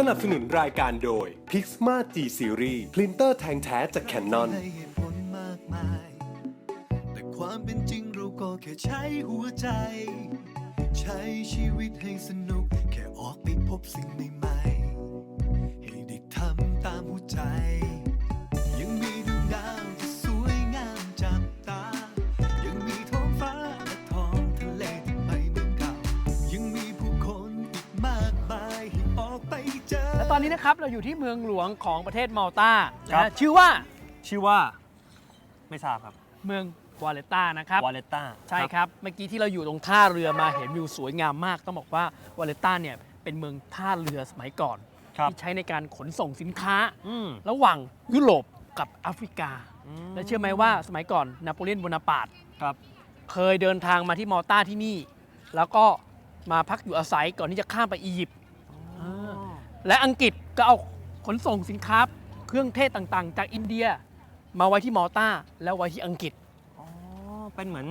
สนับสนุนรายการโดย Pixma G Series พรินเตอร์แทงแท้จาก Canon ให้เหตุผลมากมาย แต่ความเป็นจริงเราก็แค่ใช้หัวใจ ใช้ชีวิตให้สนุก แค่ออกไปพบสิ่งใหม่ๆให้ได้ทำตามหัวใจ อและตอนนี้นะครับเราอยู่ที่เมืองหลวงของประเทศมาลตาครับ นะชื่อว่าชื่อว่า ไม่ทราบครับเมืองวาเลต้านะครับ วาเลต้าใช่ครับ เมื่อกี้ที่เราอยู่ตรงท่าเรือมาเห็นวิวสวยงามมาก ต้องบอกว่าวาเลต้าเนี่ยเป็นเมืองท่าเรือสมัยก่อนครับ ที่ใช้ในการขนส่งสินค้า อืมระหว่างยุโรปกับแอฟริกาอืมและเชื่อไหมว่าสมัยก่อนนโปเลียนโบนาปาร์ตครับ เคยเดินทางมาที่มอลตาที่นี่ แล้วก็มาพักอยู่อาศัยก่อนที่จะข้ามไปอียิปต์ และอังกฤษก็เอาขนส่งสินค้าเครื่องเทศต่างๆ จากอินเดียมาไว้ที่มอลตาแล้วไว้ที่อังกฤษ อ๋อ เป็นเหมือน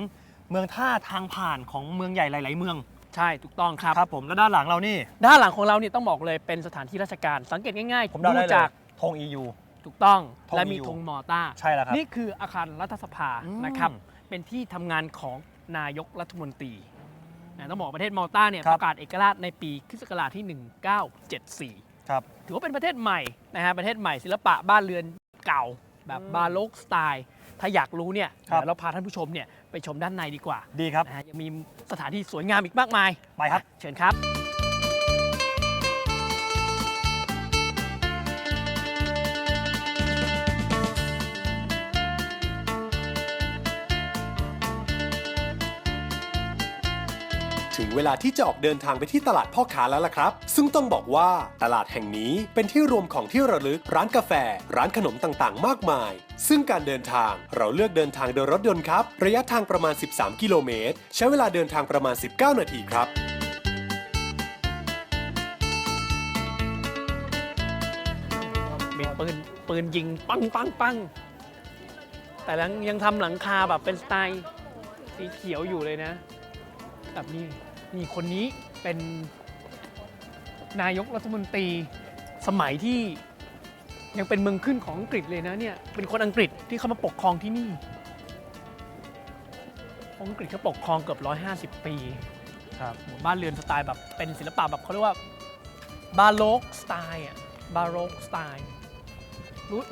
เมืองท่าทางผ่านของเมืองใหญ่หลาย ๆ เมืองใช่ถูกต้องครับ ครับผมแล้วด้านหลังเรานี่ ด้านหลังของเราเนี่ยต้องบอกเลยเป็นสถานที่ราชการสังเกตง่ายๆผมเดาได้เลยจากธง EU ถูกต้องธงและมี EU ธงมอลตาใช่แล้วครับ นี่คืออาคารรัฐสภาอืม นะครับ เป็นที่ทำงานของนายกรัฐมนตรีนะต้องบอกประเทศมอลตาเนี่ยครับประกาศเอกราชในปีคริสต์ศักราชที่ 1974 ครับ ถือว่าเป็นประเทศใหม่นะฮะประเทศใหม่ศิลปะบ้านเรือนเก่าแบบอืมบาโลกสไตล์ ถ้าอยากรู้เนี่ยครับ เดี๋ยวเราพาท่านผู้ชมเนี่ยไปชมด้านในดีกว่าดีครับ นะฮะยังมีสถานที่สวยงามอีกมากมายไปครับ เชิญครับ ถึงเวลาที่จะออกเดินทางไปที่ตลาดพ่อค้าแล้วล่ะครับ ซึ่งต้องบอกว่าตลาดแห่งนี้เป็นที่รวมของที่ระลึก ร้านกาแฟ ร้านขนมต่างๆ มากมาย ซึ่งการเดินทางเราเลือกเดินทางโดยรถยนต์ครับ ระยะทางประมาณ 13 กิโลเมตร ใช้เวลาเดินทางประมาณ 19 นาทีครับมีปืนปืนยิงปังปังปังแต่ยังยังทำหลังคาแบบเป็นสไตล์สีเขียวอยู่เลยนะ แบบนี้นี่คนนี้เป็นนายกรัฐมนตรีสมัยที่ยังเป็นเมืองขึ้นของอังกฤษเลยนะเนี่ยเป็นคนอังกฤษที่เข้ามาปกครองที่นี่ อังกฤษเขาปกครองเกือบ 150 ปีครับหมู่บ้านเรือนสไตล์แบบเป็นศิลปะแบบเขาเรียกว่าบาโลกสไตล์อะบาโลกสไตล์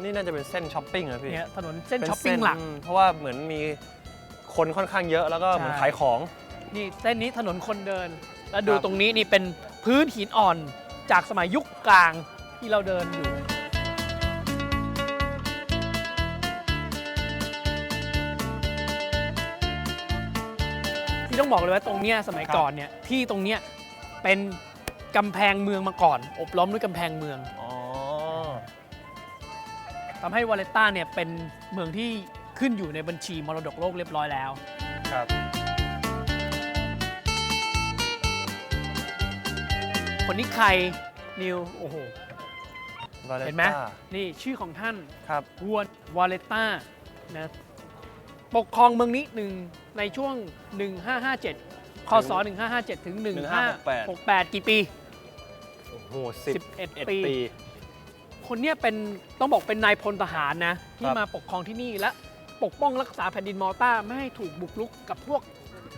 นี่น่าจะเป็นเส้นช้อปปิ้งนะพี่เนี่ยถนนเส้นเป็นช้อปปิ้งหลักอืมเพราะว่าเหมือนมีคนค่อนข้างเยอะแล้วก็เหมือนใช่ขายของ นี่เส้นนี้ถนนคนเดิน แล้วดูครับ ตรงนี้นี่เป็นพื้นหินอ่อนจากสมัยยุคกลางที่เราเดินอยู่ ที่ต้องบอกเลยว่าตรงเนี้ยสมัยก่อนเนี่ยที่ตรงเนี้ยเป็นกำแพงเมืองมาก่อน อบล้อมด้วยกำแพงเมือง อ๋อ ทำให้วาเลต้าเนี่ยเป็นเมืองที่ขึ้นอยู่ในบัญชีมรดกโลกเรียบร้อยแล้ว ครับ คนนี้ใครนิว โอ้โหวาเลต้าเห็นไหมนี่ชื่อของท่านครับ ฮวนวาเลต้านะปกครองเมืองนี้หนึ่งในช่วง 1557คศ1557 ถึง 1568กี่ปี โอ้โหสิบ11 ปี ปี คนเนี้ยเป็นต้องบอกเป็นนายพลทหารนะ ที่ครับ มาปกครองที่นี่และปกป้องรักษาแผ่นดินมอลตาไม่ให้ถูกบุกรุกกับพวก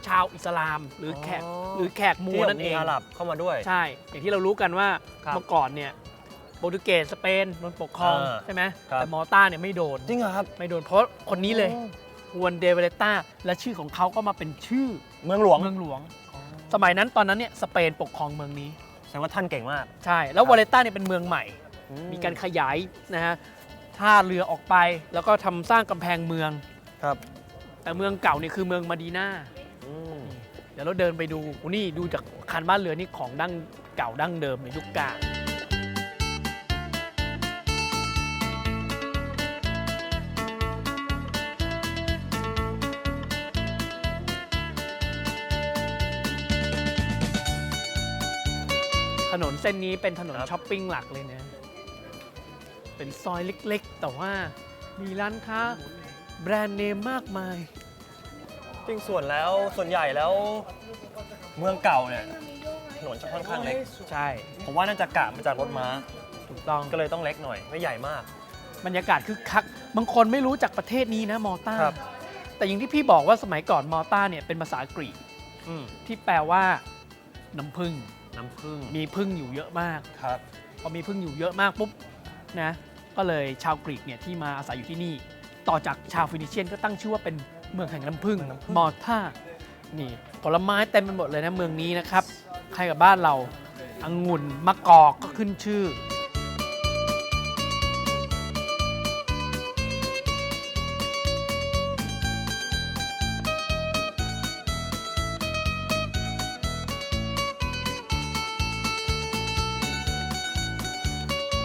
ชาวอิสลาม หรือแขกหรือแขกมูที่นั่นเองมีอาหรับเข้ามาด้วย ใช่ อย่างที่เรารู้กันว่าครับเมื่อก่อนเนี่ยโปรตุเกสสเปนโดนปกครองอ่าใช่ไหมครับแต่มอลต้าเนี่ยไม่โดนจริงเหรอครับไม่โดนเพราะคนนี้เลยฮวนเดเวเลต้าและชื่อของเขาก็มาเป็นชื่อเมืองหลวงเมืองหลวง สมัยนั้นตอนนั้นเนี่ยสเปนปกครองเมืองนี้แสดงว่าท่านเก่งมาก ใช่ แล้วครับวาเลต้าเนี่ยเป็นเมืองใหม่อืมีการขยายนะฮะท่าเรือออกไปแล้วก็ทำสร้างกำแพงเมืองครับ แต่เมืองเก่าเนี่ยคือเมืองมาดีนาอืม เดี๋ยวเราเดินไปดูโอ้นี่ดูจากคันบ้านเรือนนี่ของดั้งเก่าดั้งเดิมในยุคกลางถนนเส้นนี้เป็นถนนครับช้อปปิ้งหลักเลยนะ เป็นซอยเล็กๆ แต่ว่ามีร้านค้าแบรนด์เนมมากมาย จริงส่วนแล้วส่วนใหญ่แล้วเมืองเก่าเนี่ยนนจะค่อนข้างเล็ก ใช่ ผมว่าน่าจะกะมาจากรถม้า ถูกต้อง ก็เลยต้องเล็กหน่อย ไม่ใหญ่มาก บรรยากาศคือคัก บางคนไม่รู้จักประเทศนี้นะมอต้า ครับ แต่อย่างที่พี่บอกว่าสมัยก่อนมอต้าเนี่ยเป็นภาษากรีกอืมที่แปลว่าน้ำผึ้งน้ำผึ้งมีผึ้งอยู่เยอะมาก ครับ พอมีพึ่งอยู่เยอะมากปุ๊บนะ ก็เลยชาวกรีกเนี่ยที่มาอาศัยอยู่ที่นี่ ต่อจากชาวฟินิเชียนก็ตั้งชื่อว่าเป็น เมืองแห่งน้ำพึ่งเมืองน้ำผึ้งมอท่านี่ผลไม้เต็มไปหมดเลยนะเมืองนี้นะครับ ใครกับบ้านเราองุ่นมะกอกก็ขึ้นชื่อ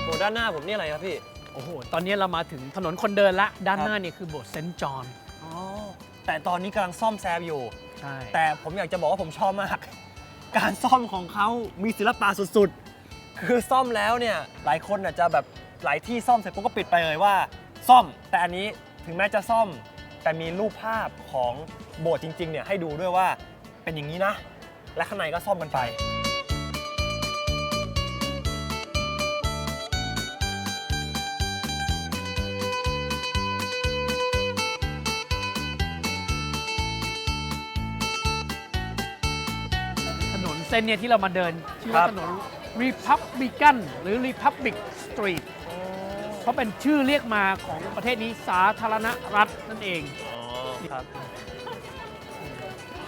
โหด้านหน้าผมนี่อะไรครับพี่ โอ้โห ตอนนี้เรามาถึงถนนคนเดินละ ด้านครับหน้าเนี่ยคือโบสถ์เซนต์จอห์นอ๋อ แต่ตอนนี้กำลังซ่อมแซมอยู่ ใช่ แต่ผมอยากจะบอกว่าผมชอบมาก การซ่อมของเขามีศิลปะสุดๆ คือซ่อมแล้วเนี่ยหลายคนอาจจะแบบหลายที่ซ่อมเสร็จปุ๊บก็ปิดไปเลยว่า ซ่อม แต่อันนี้ถึงแม้จะซ่อม แต่มีรูปภาพของโบสถ์จริงๆเนี่ยให้ดูด้วยว่าเป็นอย่างนี้นะ และข้างในก็ซ่อมกันไป เส้นเนี่ยที่เรามาเดินชื่อครัว่าบถนน Republican หรือ Republic Street เพราะเป็นชื่อเรียกมาของประเทศนี้สาธารณรัฐนั่นเองอ๋อครับ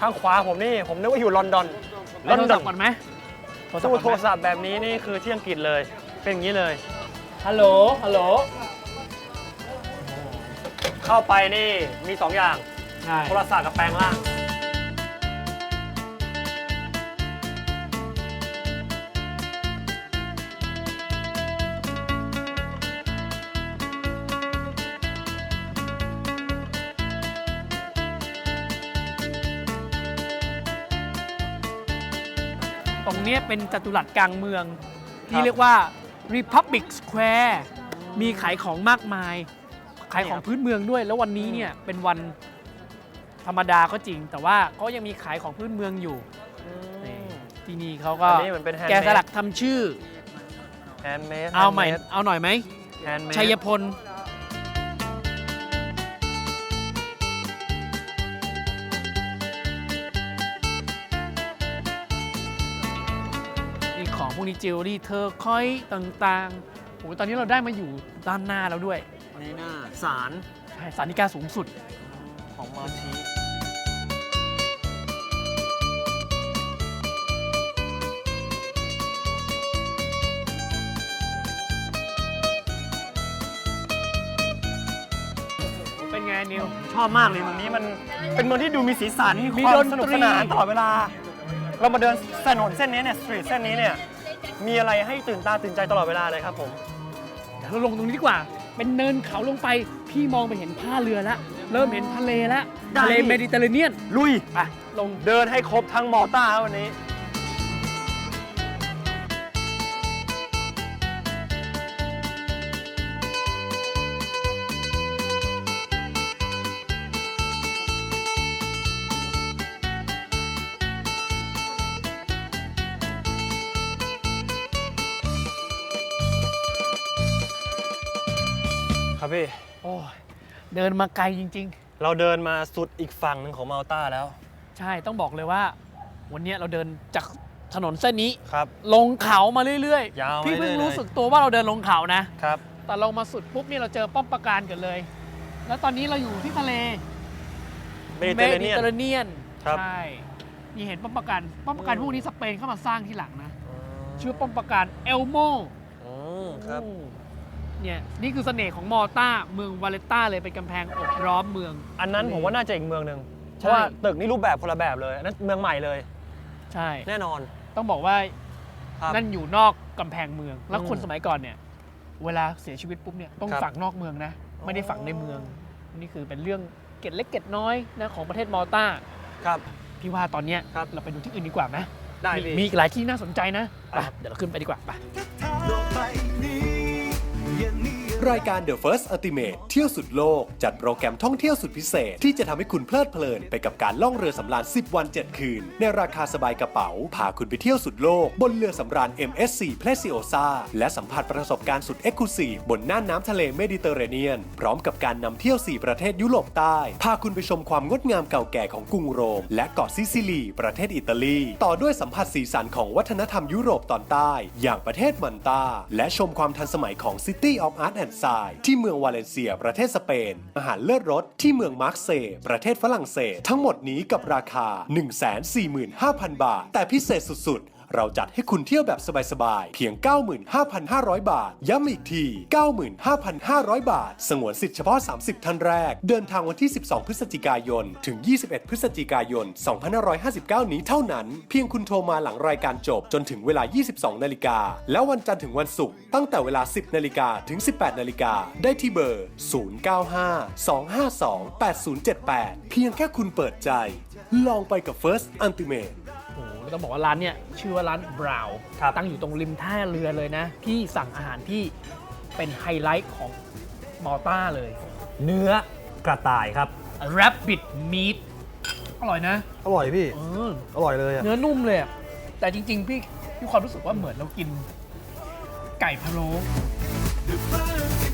ข้างขวาผมนี่ ผมนึกว่าอยู่ลอนดอนลแล้อวนโทรดศัอพนท์ก่อนไหมโทรศัพตู้ท์ก่อนโทรไหมศัพท์แบบนี้นี่คือที่อังกฤษเลย เป็นอย่างนี้เลย ฮัลโหล ฮัลโหล เข้าไปนี่มี 2 อย่างใช่โทรศัพท์กับแปลงร่าง ตรงเนี้ยเป็นจัตุรัสกลางเมืองคที่รับเรียกว่า Republic Square มีขายของมากมาย ขายของพื้นเมืองด้วย แล้ววันนี้เนี่ยเป็นวันธรรมดาก็จริง แต่ว่าก็ยังมีขายของพื้นเมืองอยู่นี่ที่นี่เขาก็อันนี้เหมือนเป็นแฮนด์แกะเมสลัดกทำชื่อ แฮนด์เมด เอาใหม่เอาหน่อยไหม แฮนด์เมดชัยพล จิวเวลรี่เธอร์คอยต์ต่างๆโอ้โหตอนนี้เราได้มาอยู่ด้านหน้าแล้วด้วยในหน้าสารใช่สาริกาสูงสุดของมาชีเป็นไงนิว ชอบมากเลยเมืองนี้มันเป็นเมืองที่ดูมีสีสันมีความดนตรีสนุกสนานตลอดเวลา เรามาเดินถนนเส้นนี้เนี่ยสตรีทเส้นนี้เนี่ย มีอะไรให้ตื่นตาตื่นใจตลอดเวลาเลยครับผม เดี๋ยวเราลงตรงนี้ดีกว่า เป็นเนินเขาลงไป พี่มองไปเห็นท่าเรือแล้วเริ่มเห็นทะเลแล้วได้ ทะเลเมดิเตอร์เรเนียนลุยไปลง เดินให้ครบทั้งมอต้าวันนี้ พี่ โอ้ยเดินมาไกลจริง เราเดินมาสุดอีกฝั่งหนึ่งของมาลต้าแล้วๆ ใช่ต้องบอกเลยว่า วันเนี้ยเราเดินจากถนนเส้นนี้ ครับ ลงเขามาเรื่อยยาวมาพี่เพิ่งเรื่อยๆ รู้สึกตัวว่าเราเดินลงเขานะ ครับ แต่ลงมาสุดปุ๊บนี่เราเจอป้อมปราการกันเลย แล้วตอนนี้เราอยู่ที่ทะเลเมดิเตอร์เรเนียนเตอร์เรเนียนครับ ใช่นี่เห็นป้อมปราการป้อมปราการพวกนี้สเปนเข้ามาสร้างที่หลังนะ ชื่อป้อมปราการเอลโมอืมครับ เนี่ยนี่คือเสน่ห์ของมอต้าเมืองวาเลต้าเลยเป็นกำแพงอบล้อมเมือง อันนั้นผมว่าน่าจะอีกเมืองหนึ่งเพใช่ราะว่าตึกนี่รูปแบบคนละแบบเลยอันนั้นเมืองใหม่เลย ใช่ แน่นอน ต้องบอกว่าครับนั่นอยู่นอกกำแพงเมือง แล้วอืมคนสมัยก่อนเนี่ย เวลาเสียชีวิตปุ๊บเนี่ยต้องครับ ฝังนอกเมืองนะ ไม่ได้ฝังในเมือง นี่คือเป็นเรื่องเกร็ดเล็กเกร็ดน้อยนะของประเทศมอลต้าครับ พี่ว่าตอนเนี้ยครับ เราไปดูที่อื่นดีกว่าไหมได้มีพี่มีอีกหลายที่น่าสนใจนะไปครับ เดี๋ยวเราขึ้นไปดีกว่าไป โลกใบนี้ ยังมีอ รายการ The First Ultimate เที่ยวสุดโลก จัดโปรแกรมท่องเที่ยวสุดพิเศษ ที่จะทำให้คุณเพลิดเพลินไปกับการล่องเรือสำราญ 10 วัน 7 คืน ในราคาสบายกระเป๋า พาคุณไปเที่ยวสุดโลก บนเรือสำราญ MSC Preciosa และสัมผัสประสบการณ์สุดเอ็กซ์คลูซีฟบนน่านน้ำทะเลเมดิเตอร์เรเนียน พร้อมกับการนำเที่ยว 4 ประเทศยุโรปใต้ พาคุณไปชมความงดงามเก่าแก่ของกรุงโรม และเกาะซิซิลี ประเทศอิตาลี ต่อด้วยสัมผัสสีสันของวัฒนธรรมยุโรปตอนใต้ อย่างประเทศมันตาและชมความทันสมัยของ City of Art and นซายที่เมืองวาเลนเซียประเทศสเปน อาหารเลิศรสที่เมืองมาร์กเซย์ประเทศฝรั่งเศส ทั้งหมดนี้กับราคา 145,000 บาท แต่พิเศษสุดๆ เราจัดให้คุณเที่ยวแบบสบายๆ เพียง 95,500 บาท ย้ำอีกที 95,500 บาท สงวนสิทธิ์เฉพาะ 30 ท่านแรก เดินทางวันที่ 12 พฤศจิกายน ถึง 21 พฤศจิกายน 2559 นี้เท่านั้น เพียงคุณโทรมาหลังรายการจบจนถึงเวลา 22 นาฬิกา แล้ววันจันทร์ถึงวันศุกร์ตั้งแต่เวลา 10 นาฬิกาถึง 18 นาฬิกา ได้ที่เบอร์ 095-252-8078 เพียงแค่คุณเปิดใจ ลองไปกับ First Ultimate ต้องบอกว่าร้านเนี่ยชื่อว่าร้านบราวครับ ตั้งอยู่ตรงริมท่าเรือเลยนะพี่สั่งอาหารที่เป็นไฮไลท์ของมอลต้าเลย เนื้อกระต่ายครับ Rabbit Meat อร่อยนะอร่อยพี่ เอออร่อยเลยอะเนื้อนุ่มเลยอะแต่จริง ๆ พี่มีความรู้สึกว่าเหมือนเรากิน ไก่พะโล้ The Ultimate